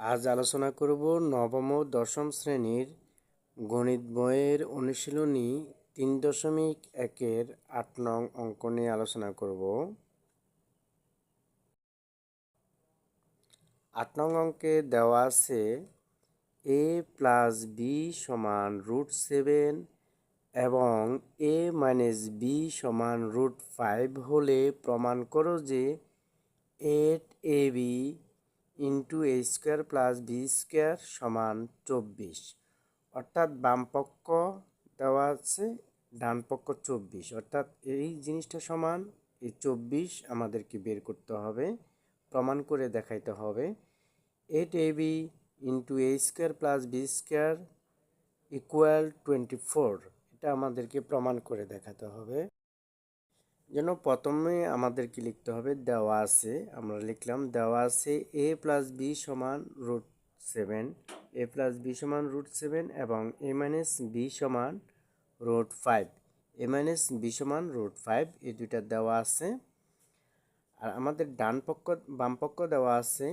আজ আলোচনা করব নবম ও দশম শ্রেণির গণিত বইয়ের অনুশীলনী তিন দশমিক একের আট নং অঙ্ক নিয়ে আলোচনা করব। আট নং অঙ্কে দেওয়া আছে এ প্লাস বি সমান রুট সেভেন এবং এ মাইনাস বি সমান রুট ফাইভ হলে প্রমাণ করো যে eight A B into A square plus B square সমান চব্বিশ। অর্থাৎ বাম পক্ষ দেওয়া আছে, ডান পক্ষ চব্বিশ। অর্থাৎ এই জিনিসটা সমান, এই চব্বিশ আমাদেরকে বের করতে হবে, প্রমাণ করে দেখাইতে হবে। Eight A B into A square plus B square equal twenty four এটা আমাদেরকে প্রমাণ করে দেখাতে হবে। যেন প্রথমে আমাদেরকে লিখতে হবে দেওয়া আছে। আমরা লিখলাম দেওয়া আছে এ প্লাস বি সমান root seven A plus B সমান রুট সেভেন এবং এ মাইনাস বি সমান root five A minus B সমান রুট ফাইভ এই দুইটা দেওয়া আছে। আর আমাদের ডান পক্ষ, বাম পক্ষ দেওয়া আছে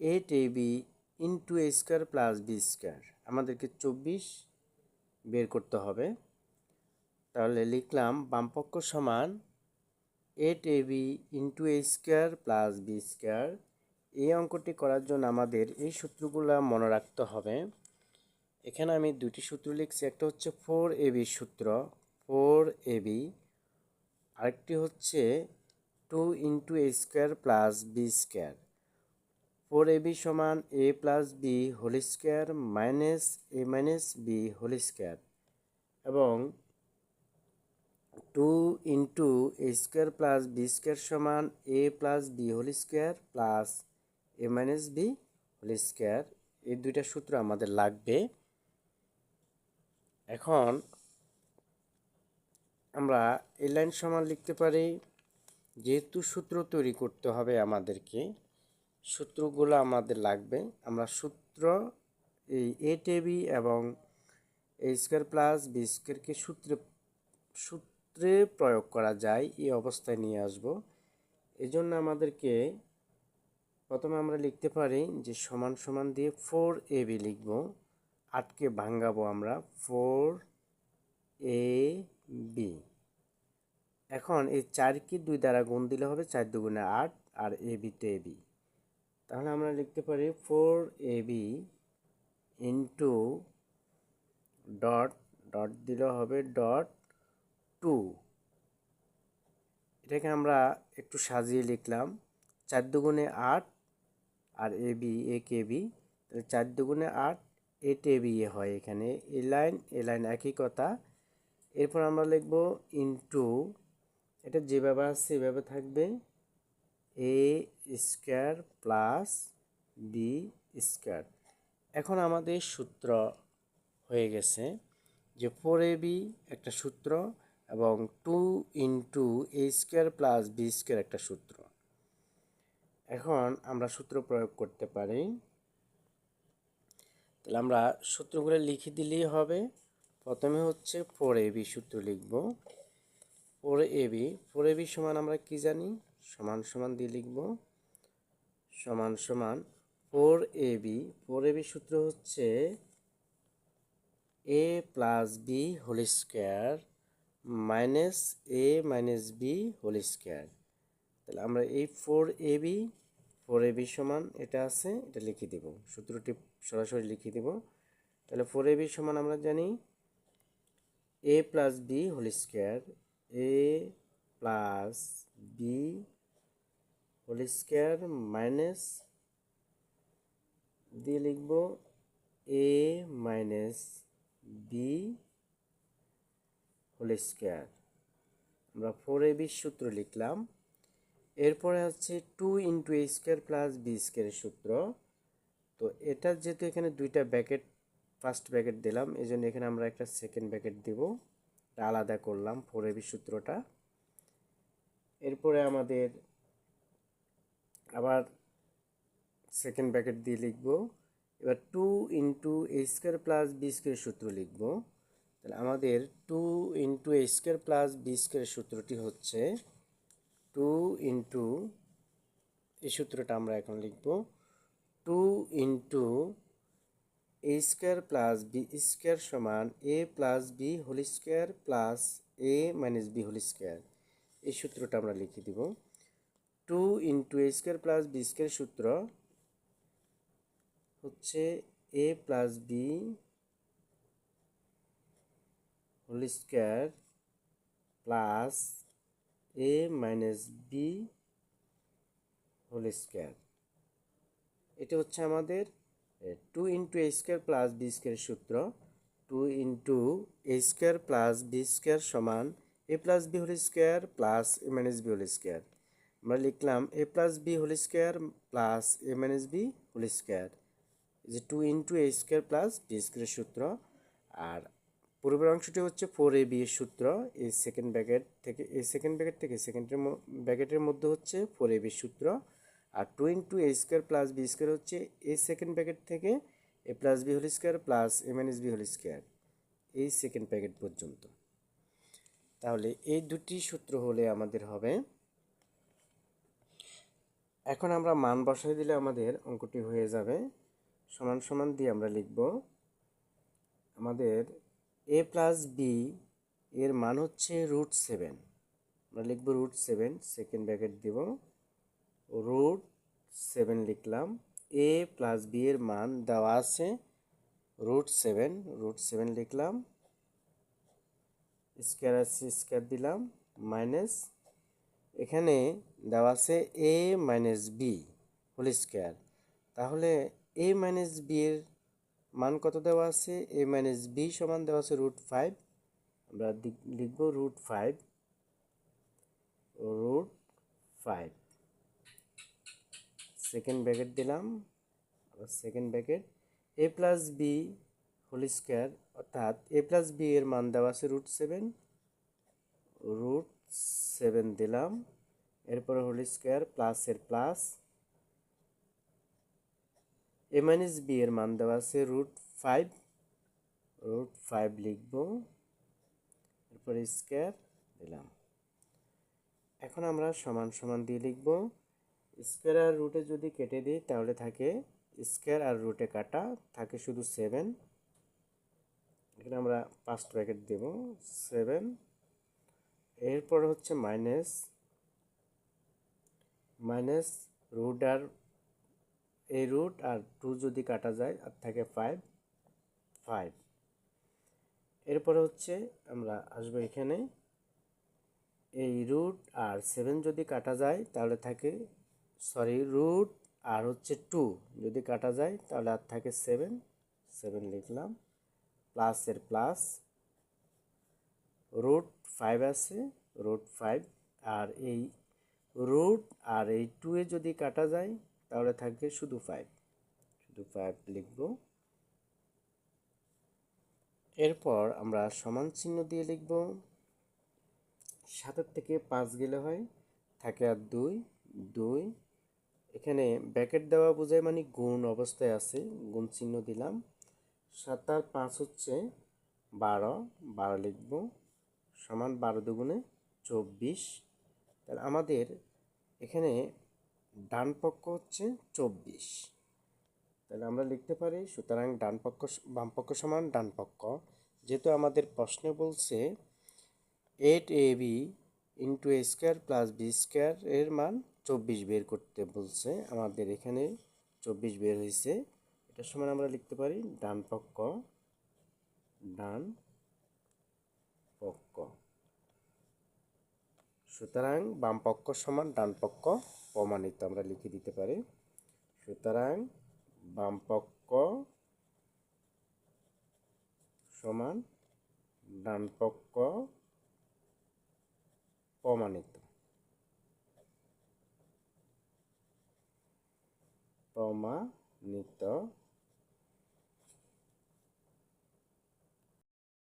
A B into A square plus B square আমাদেরকে চব্বিশ বের করতে হবে। তাহলে লিখলাম বামপক্ষ সমান eight A B into A square plus B square এই অঙ্কটি করার জন্য আমাদের এই সূত্রগুলো মনে রাখতে হবে। এখানে আমি দুটি সূত্র লিখছি, একটা হচ্ছে ফোর এ বি সূত্র ফোর এ বি আরেকটি হচ্ছে two into A square plus B square four A B সমান A plus B whole square minus A minus B whole square এবং two into A square plus B square সমান A plus B whole square plus A minus B whole square. এই দুইটা সূত্র আমাদের লাগবে। এখন আমরা এই লাইন সমান লিখতে পারি, যেহেতু সূত্র তৈরি করতে হবে আমাদেরকে, সূত্রগুলো আমাদের লাগবে। আমরা সূত্র এই এ টেবি এবং এ স্কোয়ার প্লাস বি স্কোয়ারকে সূত্রে সূত্রে প্রয়োগ করা যায়, এই অবস্থায় নিয়ে আসব। এজন্য আমাদেরকে প্রথমে আমরা লিখতে পারি যে সমান সমান দিয়ে ফোর এ বি লিখব। আটকে ভাঙ্গাবো আমরা ফোর এ বি এখন এই চারকে দুই দ্বারা গুণ দিলে হবে চার দুগুণে আট, আর এ বি তো এ বি তাহলে আমরা লিখতে পারি four A B into dot dot দিলে হবে ডট টু, এটাকে আমরা একটু সাজিয়ে লিখলাম। চার দুগুণে আট আর A B, A K B, তাহলে চার দুগুণে আট এট এ বি এ হয় এখানে। এ লাইন এ লাইন একই কথা। এরপর আমরা লিখব ইন্টু, এটা যেভাবে আছে সেভাবে থাকবে। A square plus B square. এখন আমাদের সূত্র হয়ে গেছে যে ফোর এ বি একটা সূত্র এবং two into A square plus B square একটা সূত্র। এখন আমরা সূত্র প্রয়োগ করতে পারি। তাহলে আমরা সূত্রগুলো লিখে দিলেই হবে। প্রথমে হচ্ছে ফোর এ বি সূত্র লিখব। Four A B four A B সমান আমরা কি জানি? সমান সমান দিয়ে লিখব। সমান সমান four A B four A B সূত্র হচ্ছে A plus B whole square minus A minus B whole square. তাহলে আমরা এই four A B, four A B সমান এটা আছে, এটা লিখে দেব। সূত্রটি সরাসরি লিখে দেব। তাহলে ফোর এ বি সমান আমরা জানি A plus B whole square, A plus B whole square minus দিয়ে লিখব A minus B whole square আমরা ফোর এ সূত্র লিখলাম। এরপরে হচ্ছে two into A square plus B স্কোয়ারের সূত্র। তো এটা যেহেতু এখানে দুইটা ব্যাকেট ফার্স্ট ব্যাকেট দিলাম এই জন্য এখানে আমরা একটা সেকেন্ড ব্যাকেট দিব। আলাদা করলাম ফোর এবি সূত্রটা। এরপরে আমাদের আবার সেকেন্ড ব্র্যাকেট দিয়ে লিখব। এবার two into A square plus B square সূত্র লিখব। তাহলে আমাদের two into A square plus B square সূত্রটি হচ্ছে টু ইন্টু এই সূত্রটা আমরা এখন লিখব two into A square plus B square সমান A plus B whole square plus A minus B whole square এই সূত্রটা আমরা লিখে দিব। Two into A square plus B square সূত্র হচ্ছে A plus B whole square plus A minus B whole square. এটা হচ্ছে আমাদের two into A square plus B square সূত্র। Two into A square plus B square সমান A plus B whole square plus A minus B whole square আমরা লিখলাম A plus B whole square plus A minus B whole square যে two into A square plus B square সূত্র। আর পূর্বের অংশটি হচ্ছে four A B এর সূত্র। এই সেকেন্ড ব্যাকেট থেকে এই সেকেন্ড ব্যাকেট থেকে সেকেন্ডের ব্যাকেটের মধ্যে হচ্ছে ফোর এ বির সূত্র। আর two into A square plus B square হচ্ছে এই সেকেন্ড ব্যাকেট থেকে A plus B whole square plus A minus B whole square এই সেকেন্ড প্যাকেট পর্যন্ত। তাহলে এই দুটি সূত্র হলে আমাদের হবে। এখন আমরা মান বসাই দিলে আমাদের অঙ্কটি হয়ে যাবে। সমান সমান দিয়ে আমরা লিখব। আমাদের এ প্লাস বি এর মান হচ্ছে রুট সেভেন আমরা লিখব রুট সেভেন সেকেন্ড ব্র্যাকেট দিব। রুট সেভেন লিখলাম। এ প্লাস বি এর মান দেওয়া আছে রুট সেভেন রুট সেভেন লিখলাম। স্কোয়ার আছে স্কোয়ার দিলাম মাইনাস এখানে দেওয়া আছে A minus B whole square তাহলে এ মাইনাস বি এর মান কত দেওয়া আছে? এ মাইনাস বি সমান দেওয়া আছে রুট ফাইভ আমরা লিখব root five root five second bracket দিলাম। Second bracket A plus B whole square অর্থাৎ এ প্লাস বি এর মান দেওয়া আছে রুট সেভেন রুট সেভেন দিলাম। এরপরে হোল স্কোয়ার প্লাসের প্লাস এ মাইনাস বি এর মান দেওয়া আছে রুট ফাইভ রুট ফাইভ লিখব এরপরে স্কোয়ার দিলাম। এখন আমরা সমান সমান দিয়ে লিখব স্কোয়ার আর রুটে যদি কেটে দিই তাহলে থাকে স্কোয়ার আর রুটে কাটা, থাকে শুধু সেভেন এখানে আমরা ফার্স্ট ব্র্যাকেট দেব সেভেন এরপর হচ্ছে মাইনাস মাইনাস রুট আর এই রুট আর টু যদি কাটা যায় আর থাকে ফাইভ ফাইভ এরপরে হচ্ছে আমরা আসব এখানে। এই রুট আর সেভেন যদি কাটা যায় তাহলে থাকে সরি রুট আর হচ্ছে টু যদি কাটা যায় তাহলে আর থাকে সেভেন সেভেন লিখলাম। প্লাসের প্লাস রুট ফাইভ আছে রুট ফাইভ আর এই রুট আর এই টু এ যদি কাটা যায় তাহলে থাকবে শুধু ফাইভ শুধু ফাইভ লিখব। এরপর আমরা সমান চিহ্ন দিয়ে লিখব। সাতের থেকে পাঁচ গেলে হয়, থাকে আর দুই দুই। এখানে ব্যাকেট দেওয়া বোঝায় মানে গুণ অবস্থায় আছে, গুণ চিহ্ন দিলাম। সাত আর পাঁচ হচ্ছে বারো বারো লিখব। সমান বারো দুগুণে চব্বিশ। তাহলে আমাদের এখানে ডান পক্ষ হচ্ছে চব্বিশ। তাহলে আমরা লিখতে পারি, সুতরাং ডান পক্ষ বাম পক্ষ সমান ডান পক্ষ। যেহেতু আমাদের প্রশ্নে বলছে eight A B into A square plus B square এর মান চব্বিশ বের করতে বলছে, আমাদের এখানে চব্বিশ বের হয়েছে। এটার সমান আমরা লিখতে পারি ডান পক্ষ ডান পক্ষ। সুতরাং বাম পক্ষ সমান ডান পক্ষ প্রমাণিত, আমরা লিখে দিতে পারি। সুতরাং বাম পক্ষ সমান ডান পক্ষ প্রমাণিত। প্রমাণিত